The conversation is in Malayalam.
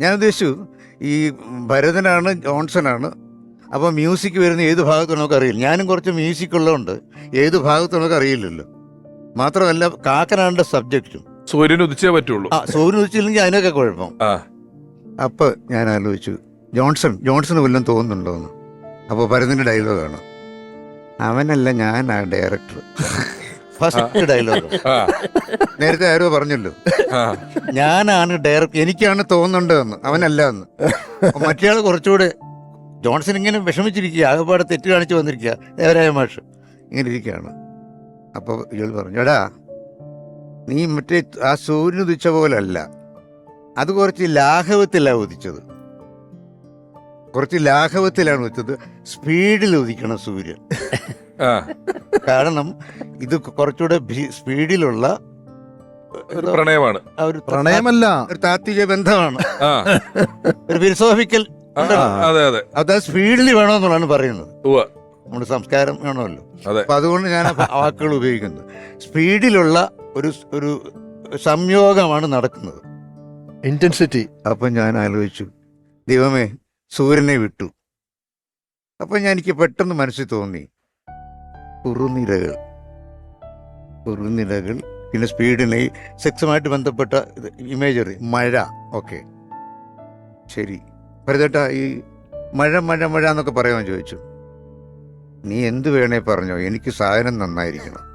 ഞാൻ ഉദ്ദേശിച്ചു ഈ ഭരതനാണ് ജോൺസണാണ്. അപ്പോൾ മ്യൂസിക് വരുന്ന ഏത് ഭാഗത്ത് നമുക്കറിയില്ല. ഞാനും കുറച്ച് മ്യൂസിക് ഉള്ളതുകൊണ്ട് ഏത് ഭാഗത്ത് നമുക്ക് അറിയില്ലല്ലോ മാത്രമല്ല കാക്കനാണ്ട സബ്ജക്റ്റും സൂര്യൻ ഉദിച്ചേ പറ്റുള്ളൂ. ആ സൂര്യൻ ഉദിച്ചില്ലെങ്കിൽ അതിനൊക്കെ കുഴപ്പം. അപ്പോൾ ഞാൻ ആലോചിച്ചു ജോൺസൺ ജോൺസൺ വല്ലതും തോന്നുന്നുണ്ടോ എന്ന്. അപ്പോൾ ഭരതന്റെ ഡയലോഗാണ് അവനല്ല ഞാനാ ഡയറക്ടർ ഫസ്റ്റ് ഡയലോഗ്. നേരത്തെ ആരോ പറഞ്ഞല്ലോ. ഞാനാണ് ഡയറക്ടർ എനിക്കാണ് തോന്നുന്നുണ്ടെന്ന് അവനല്ല എന്ന് മറ്റേയാൾ കുറച്ചുകൂടെ ജോൺസൺ ഇങ്ങനെ വിഷമിച്ചിരിക്കുക ആകെപ്പാടെ തെറ്റ് കാണിച്ചു വന്നിരിക്കുക. ദേവരായ മാഷ് ഇങ്ങനെ ഇരിക്കുകയാണ്. അപ്പോൾ ഇയാൾ പറഞ്ഞു എടാ നീ മറ്റേ ആ സൂര്യൻ ഉദിച്ച പോലല്ല. അത് കുറച്ച് ലാഘവത്തിലാണ് ഉദിച്ചത്. കുറച്ച് ലാഘവത്തിലാണ് ഉദിച്ചത്. സ്പീഡിൽ ഉദിക്കണം സൂര്യൻ. കാരണം ഇത് കുറച്ചുകൂടെ സ്പീഡിലുള്ള ഒരു പ്രണയമാണ്. ഒരു പ്രണയമല്ല. ഒരു താത്വിക ബന്ധമാണ്. ഒരു ഫിലോസോഫിക്കൽ അതെ അതെ. അത് സ്പീഡിൽ വേണമെന്നുള്ളതാണ് പറയുന്നത്. നമ്മുടെ സംസ്കാരം വേണമല്ലോ. അതെ. അപ്പൊ അതുകൊണ്ട് ഞാൻ വാക്കുകൾ ഉപയോഗിക്കുന്നത്. സ്പീഡിലുള്ള ഒരു ഒരു സംയോഗമാണ് നടക്കുന്നത്. ഇന്റൻസിറ്റി അപ്പം ഞാൻ ആലോചിച്ചു. ദൈവമേ സൂര്യനെ വിട്ടു. അപ്പം ഞാൻ എനിക്ക് പെട്ടെന്ന് മനസ്സിൽ തോന്നി. കുറുനിരകൾ. കുറുനിരകൾ. പിന്നെ സ്പീഡിനെ സെക്സുമായിട്ട് ബന്ധപ്പെട്ട ഇമേജറി മഴ. ഓക്കെ ശരി. ഭരതേട്ടാ ഈ മഴ മഴ മഴ എന്നൊക്കെ പറയാൻ ചോദിച്ചു. നീ എന്ത് വേണേ പറഞ്ഞോ. എനിക്ക് സാധനം നന്നായിരിക്കണം.